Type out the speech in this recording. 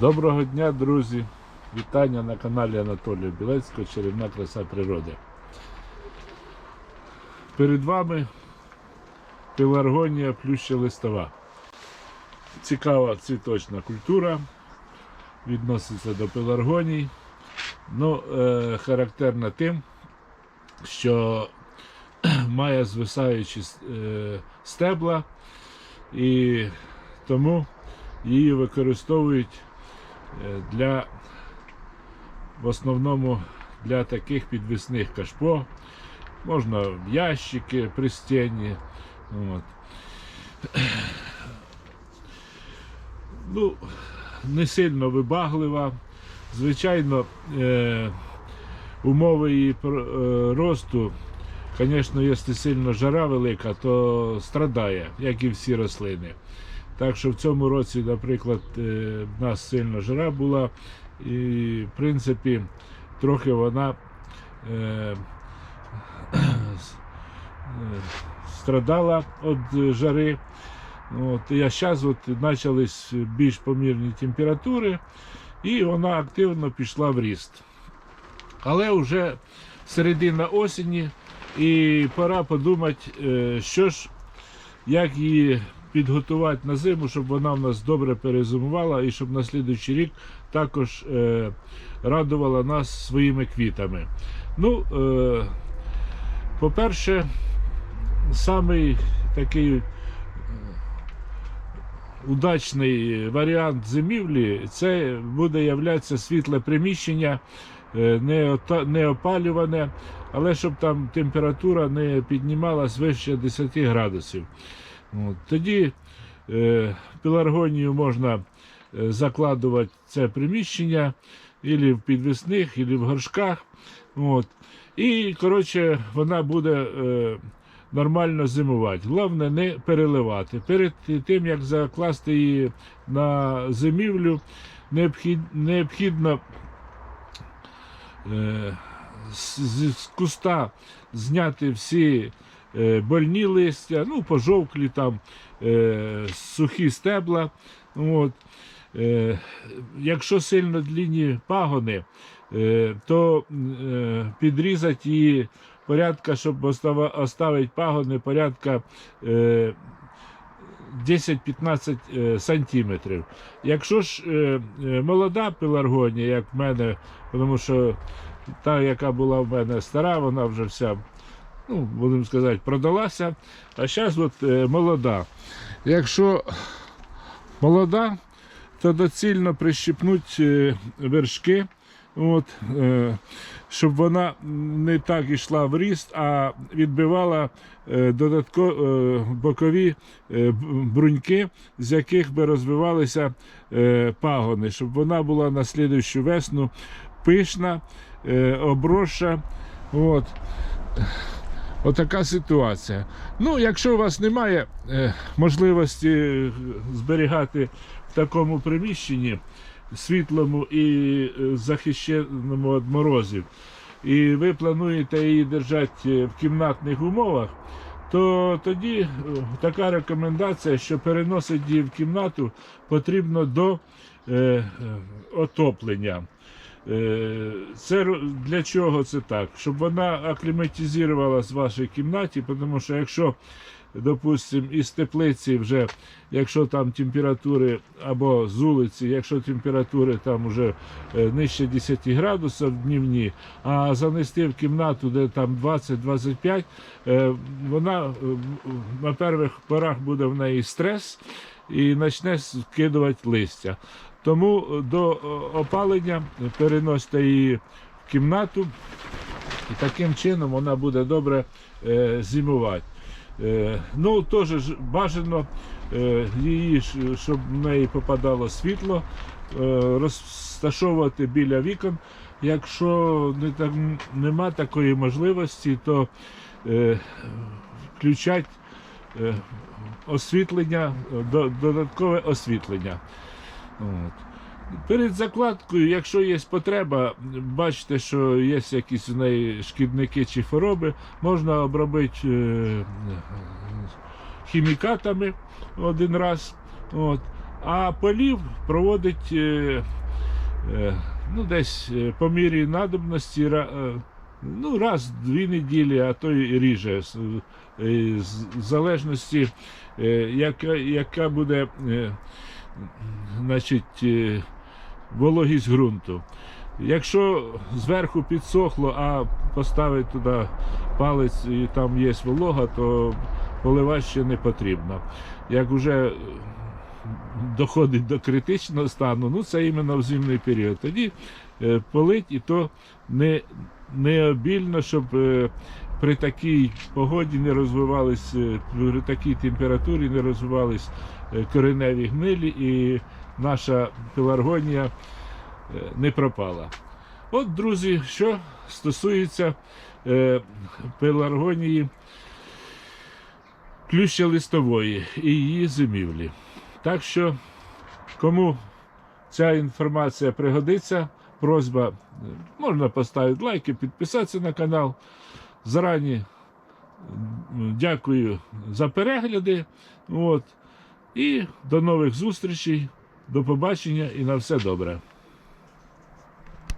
Доброго дня, друзі! Вітання на каналі Анатолія Білецького Чарівна краса природи. Перед вами пеларгонія плюща листова. Цікава цвіточна культура, відноситься до пеларгоній. Ну, е, характерна тим, що має звисаючі е, стебла, і тому її використовують для в основному для таких підвісних кашпо. Можна в ящики пристінні. От. Ну, не сильно вибаглива. Звичайно, е, умови її е, росту, звісно, якщо сильно жара велика, то страдає, як і всі рослини. Так що в цьому році, наприклад, е, в нас сильно жара була, і в принципі трохи вона е, е, страдала від жари. От, а зараз от почались більш помірні температури, і вона активно пішла в ріст. Але вже середина осені, і пора подумати, що ж, як її підготувати на зиму, щоб вона в нас добре перезимувала і щоб на слідуючий рік також е, радувала нас своїми квітами. Ну, е, по-перше, самий такий е, удачний варіант зимівлі це буде являтися світле приміщення, е, не, опалюване, але щоб там температура не піднімалась вище 10 градусів. Тоді е, пеларгонію можна е, закладувати це приміщення ілі в підвісних, ілі в горшках. От. І, коротше, вона буде е, нормально зимувати. Головне не переливати. Перед тим, як закласти її на зимівлю, необхід, необхідно е, з, з- куста зняти всі больні листя, ну, пожовклі там, е, сухі стебла. От. Е, якщо сильно длінні пагони, е, то е, підрізати її порядка, щоб оставити пагони порядка е, 10-15 е, сантиметрів. Якщо ж е, е, молода пеларгонія, як в мене, тому що та, яка була в мене стара, вона вже вся, ну, будемо сказати, продалася. А зараз от е, молода. Якщо молода, то доцільно прищипнути е, вершки, от, е, щоб вона не так йшла в ріст, а відбивала додатково е, бокові бруньки, з яких би розвивалися пагони, щоб вона була на слідущу весну пишна, обросша. От. Отака ситуація. Ну, якщо у вас немає е, можливості зберігати в такому приміщенні світлому і е, захищеному від морозів, і ви плануєте її держати е, в кімнатних умовах, то тоді така рекомендація, що переносити її в кімнату потрібно до отоплення. Е, Це для чого це так? Щоб вона акліматизувалась в вашій кімнаті, тому що якщо, допустимо, із теплиці вже, якщо там температури або з вулиці, якщо температури там вже е, нижче 10 градусів днівні, а занести в кімнату, де там 20-25, е, вона на перших порах буде в неї стрес і почне скидувати листя. Тому е, до е, опалення переносите її в кімнату, і таким чином вона буде добре е, зимувати. Ну, теж бажано її, щоб в неї попадало світло, розташовувати біля вікон. Якщо не так, нема такої можливості, то е, включать е, освітлення, додаткове освітлення. От. Перед закладкою, якщо є потреба, бачите, що є якісь у неї шкідники чи хвороби, можна обробити е, хімікатами один раз. От. А полів проводить е, е, ну, десь по мірі надобності ну, раз в дві неділі, а то й ріже. В залежності, яка, яка буде значить, е, вологість ґрунту. Якщо зверху підсохло, а поставити туди палець і там є волога, то поливати ще не потрібно. Як вже доходить до критичного стану, ну це іменно в зимний період. Тоді е, полить і то не, не обільно, щоб е, при такій погоді не розвивались, е, при такій температурі не розвивались е, кореневі гнилі і наша пеларгонія е, не пропала. От, друзі, що стосується е, пеларгонії плюща листової і її зимівлі. Так що, кому ця інформація пригодиться, просьба, е, можна поставити лайк і підписатися на канал. Зарані дякую за перегляди. От. І до нових зустрічей, до побачення і на все добре.